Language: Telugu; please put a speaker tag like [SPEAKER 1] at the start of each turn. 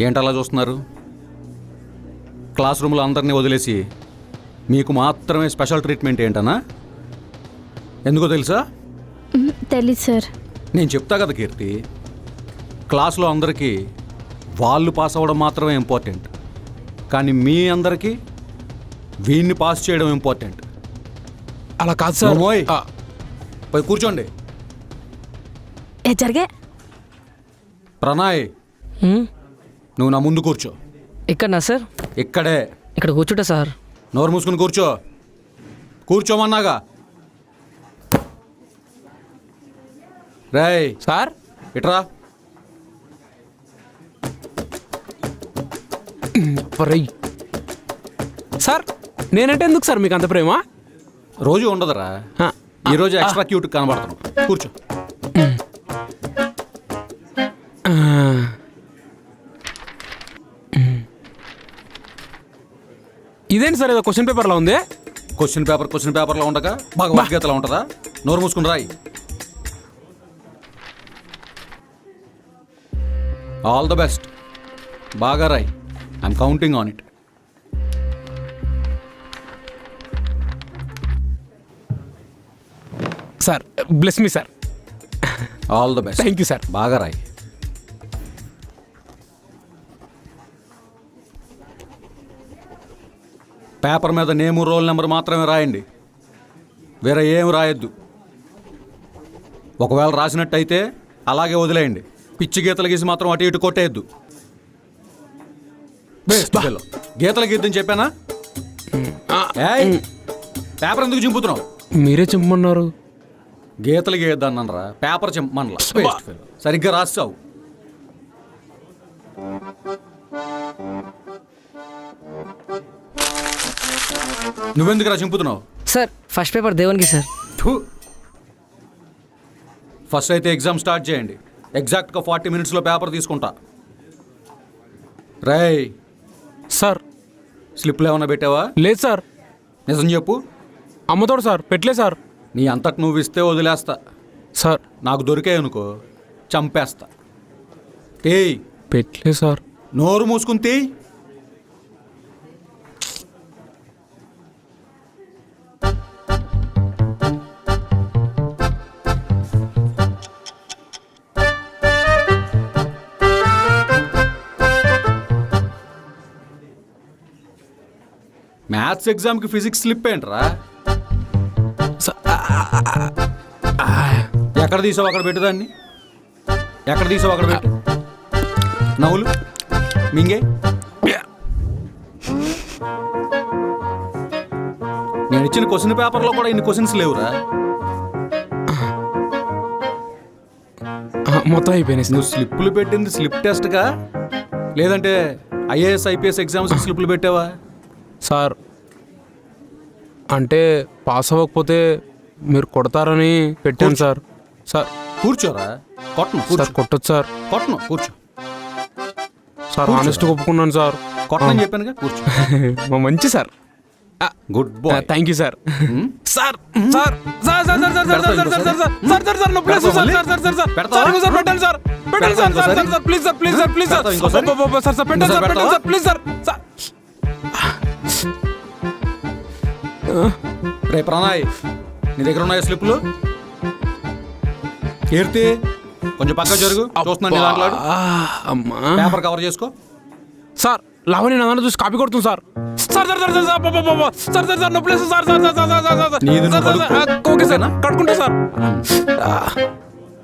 [SPEAKER 1] ఏంటలా చూస్తున్నారు? క్లాస్ రూమ్లో అందరినీ వదిలేసి మీకు మాత్రమే స్పెషల్ ట్రీట్మెంట్ ఏంటనా? ఎందుకో తెలుసా?
[SPEAKER 2] తెలీదు సార్.
[SPEAKER 1] నేను చెప్తా కదా కీర్తి క్లాస్లో అందరికీ వాళ్ళు పాస్ అవ్వడం మాత్రమే ఇంపార్టెంట్. కానీ మీ అందరికీ వీడిని పాస్ చేయడం ఇంపార్టెంట్.
[SPEAKER 3] అలా కాదు సార్. ఆ,
[SPEAKER 1] పోయి కూర్చోండి.
[SPEAKER 2] ఏ జరిగే.
[SPEAKER 1] ప్రణయ్.
[SPEAKER 4] హ్మ్?
[SPEAKER 1] నువ్వు నా ముందు కూర్చో.
[SPEAKER 4] ఇక్కడనా సార్?
[SPEAKER 1] ఇక్కడే.
[SPEAKER 4] ఇక్కడ కూర్చుంటా సార్.
[SPEAKER 1] నోరు మూసుకుని కూర్చో. కూర్చోమన్నాగా. రేయ్.
[SPEAKER 3] సార్?
[SPEAKER 1] ఇట్రా.
[SPEAKER 3] సార్ నేనంటే ఎందుకు సార్ మీకు అంత ప్రేమ?
[SPEAKER 1] రోజు ఉండదురా.
[SPEAKER 3] ఆ,
[SPEAKER 1] ఈ రోజు ఎక్స్ట్రా క్యూట్ కనబడతాను కూర్చో.
[SPEAKER 3] ఇదేంటి సార్ ఏదో క్వశ్చన్ పేపర్లో ఉంది?
[SPEAKER 1] క్వశ్చన్ పేపర్ క్వశ్చన్ పేపర్లో ఉండగా భగవద్గీతలో ఉంటుందా? నోరు మూసుకుని రాయి. ఆల్ ద బెస్ట్ బాగా రాయి. I'm counting on it
[SPEAKER 3] sir bless me sir
[SPEAKER 1] all the best
[SPEAKER 3] thank you sir
[SPEAKER 1] బాగా రాయి. పేపర్ మీద నేము రోల్ నెంబర్ మాత్రమే రాయండి. వేరే ఏం రాయొద్దు. ఒకవేళ రాసినట్టయితే అలాగే వదిలేయండి. పిచ్చి గీతలు గీసి మాత్రం అటు ఇటు కొట్టేయద్దు. గీతలు గీద్దని చెప్పానా? ఏయ్, పేపర్ ఎందుకు చింపుతున్నావు?
[SPEAKER 3] మీరే చెప్పమన్నారు
[SPEAKER 1] గీతలు గీయద్దన్నారా పేపర్ చింపమనలా. సరిగ్గా రాస్తావు. నువ్వెందుకు రా చింపుతున్నావు?
[SPEAKER 4] సార్ ఫస్ట్ పేపర్ దేవునికి సార్.
[SPEAKER 1] ఫస్ట్ అయితే ఎగ్జామ్ స్టార్ట్ చేయండి. ఎగ్జాక్ట్గా ఫార్టీ మినిట్స్లో పేపర్ తీసుకుంటా. రేయ్.
[SPEAKER 3] సార్.
[SPEAKER 1] స్లిప్లు ఏమైనా పెట్టావా?
[SPEAKER 3] లేదు సార్.
[SPEAKER 1] నిజం చెప్పు.
[SPEAKER 3] అమ్మతోడు సార్ పెట్టలే సార్.
[SPEAKER 1] నీ అంతటి నువ్వు ఇస్తే వదిలేస్తా.
[SPEAKER 3] సార్.
[SPEAKER 1] నాకు దొరికాయి అనుకో చంపేస్తా. తేయ్
[SPEAKER 3] పెట్టలే సార్.
[SPEAKER 1] నోరు మూసుకుని మ్యాథ్స్ ఎగ్జామ్కి ఫిజిక్స్ స్లిప్ ఏంట్రా? ఎక్కడ తీసావు అక్కడ పెట్టుదాన్ని ఎక్కడ తీసావు అక్కడ పెట్టు? నవ్వులు మింగే. నేను ఇచ్చిన క్వశ్చన్ పేపర్లో కూడా ఇన్ని క్వశ్చన్స్ లేవురా.
[SPEAKER 3] మొత్తం అయిపోయినాయి
[SPEAKER 1] నువ్వు స్లిప్పులు పెట్టింది స్లిప్ టెస్ట్గా లేదంటే ఐఏఎస్ ఐపీఎస్ ఎగ్జామ్స్ స్లిప్పులు పెట్టావా?
[SPEAKER 3] సార్ అంటే పాస్ అవ్వకపోతే మీరు కొడతారని పెట్టాను సార్ సార్
[SPEAKER 1] కూర్చోరా కొట్టను
[SPEAKER 3] సార్ కొట్టొచ్చు సార్
[SPEAKER 1] కొట్టను కూర్చో
[SPEAKER 3] సార్. ఆనెస్ట్ ఒప్పుకున్నాను సార్
[SPEAKER 1] కొట్టనని చెప్పానుగా కూర్చో
[SPEAKER 3] మంచి sir
[SPEAKER 1] good boy
[SPEAKER 3] thank you sir sir sir sir sir sir sir sir sir sir sir sir sir sir sir sir sir sir sir? Sir ఇంకో సార్ పెట్టండి సార్ పెట్టండి sir sir sir sir please sir please sir please sir sir sir పెట్టండి సార్ పెట్టండి
[SPEAKER 1] ఇంకోసారి
[SPEAKER 3] సార్ ప్లీజ్ సార్ సార్
[SPEAKER 1] రే ప్రణయ్ నీ దగ్గర ఉన్నాయి స్లిప్పులు కీర్తి కొంచెం పక్క జరుగు చూస్తున్నాను దాంట్లో
[SPEAKER 3] అమ్మా
[SPEAKER 1] పేపర్ కవర్ చేసుకో
[SPEAKER 3] సార్ లావణి నా దాంట్లో చూసి కాపీ కొడుతుంది sir sir sir sir sir sir sir sir sir sir sir sir sir sir sir sir sir, sir, okay sir sir ఆ,